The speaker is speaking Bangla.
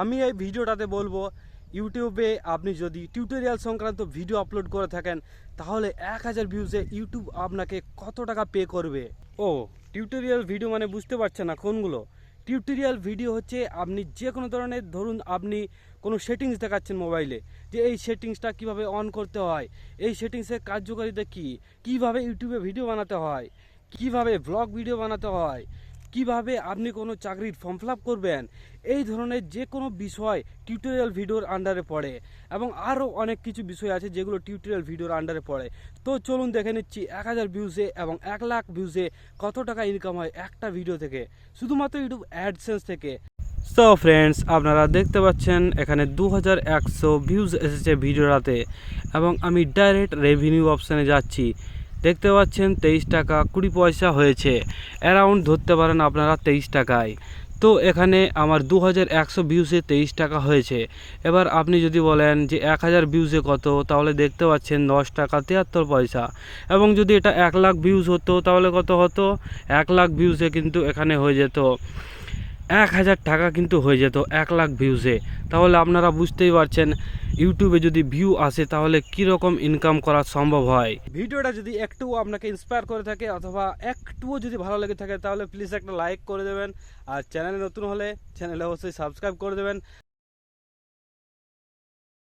আমি এই ভিডিওটাতে বলব, ইউটিউবে আপনি যদি টিউটোরিয়াল সংক্রান্ত ভিডিও আপলোড করে থাকেন, তাহলে এক হাজার ভিউজে ইউটিউব আপনাকে কত টাকা পে করবে? ও টিউটোরিয়াল ভিডিও মানে বুঝতে পারছেন না কোনগুলো? টিউটোরিয়াল ভিডিও হচ্ছে আপনি যে কোনো ধরনের, ধরুন আপনি কোনো সেটিংস দেখাচ্ছেন মোবাইলে যে এই সেটিংসটা কীভাবে অন করতে হয়, এই সেটিংসের কার্যকারিতা কী, কীভাবে ইউটিউবে ভিডিও বানাতে হয়, কীভাবে ব্লগ ভিডিও বানাতে হয় কীভাবে আপনি কোনো চাকরির ফর্ম ফিল করবেন, এই ধরনের যে কোনো বিষয় টিউটোরিয়াল ভিডিওর আন্ডারে পড়ে এবং আরও অনেক কিছু বিষয় আছে যেগুলো টিউটোরিয়াল ভিডিওর আন্ডারে পড়ে। তো চলুন দেখে নিচ্ছি এক হাজার ভিউজে এবং এক লাখ ভিউজে কত টাকা ইনকাম হয় একটা ভিডিও থেকে, শুধুমাত্র ইউটিউব অ্যাডসেন্স থেকে। সো ফ্রেন্ডস আপনারা দেখতে পাচ্ছেন এখানে দু হাজার একশো ভিউজ এসেছে ভিডিওটাতে এবং আমি ডাইরেক্ট রেভিনিউ অপশানে যাচ্ছি। দেখতে পাচ্ছেন তেইশ টাকা কুড়ি পয়সা হয়েছে। অ্যারাউন্ড ধরতে পারেন আপনারা তেইশ টাকায়। তো এখানে আমার দু হাজার একশো ভিউজে তেইশ টাকা হয়েছে। এবার আপনি যদি বলেন যে এক হাজার ভিউজে কত, তাহলে দেখতে পাচ্ছেন দশ টাকা তিয়াত্তর পয়সা। এবং যদি এটা এক লাখ ভিউজ হতো, তাহলে কত হতো? এক লাখ ভিউজে কিন্তু এখানে হয়ে যেত। এক হাজার টাকা কিন্তু হয়ে যেত, এক লাখ ভিউসে তাহলে আপনারা বুঝতেই পারছেন ইউটিউবে যদি ভিউ আসে, তাহলে কীরকম ইনকাম করা সম্ভব হয়? ভিডিওটা যদি একটুও আপনাকে ইন্সপায়ার করে থাকে, অথবা একটুও যদি ভালো লেগে থাকে, তাহলে প্লিজ একটা লাইক করে দেবেন। আর চ্যানেলে নতুন হলে চ্যানেলে অবশ্যই সাবস্ক্রাইব করে দেবেন।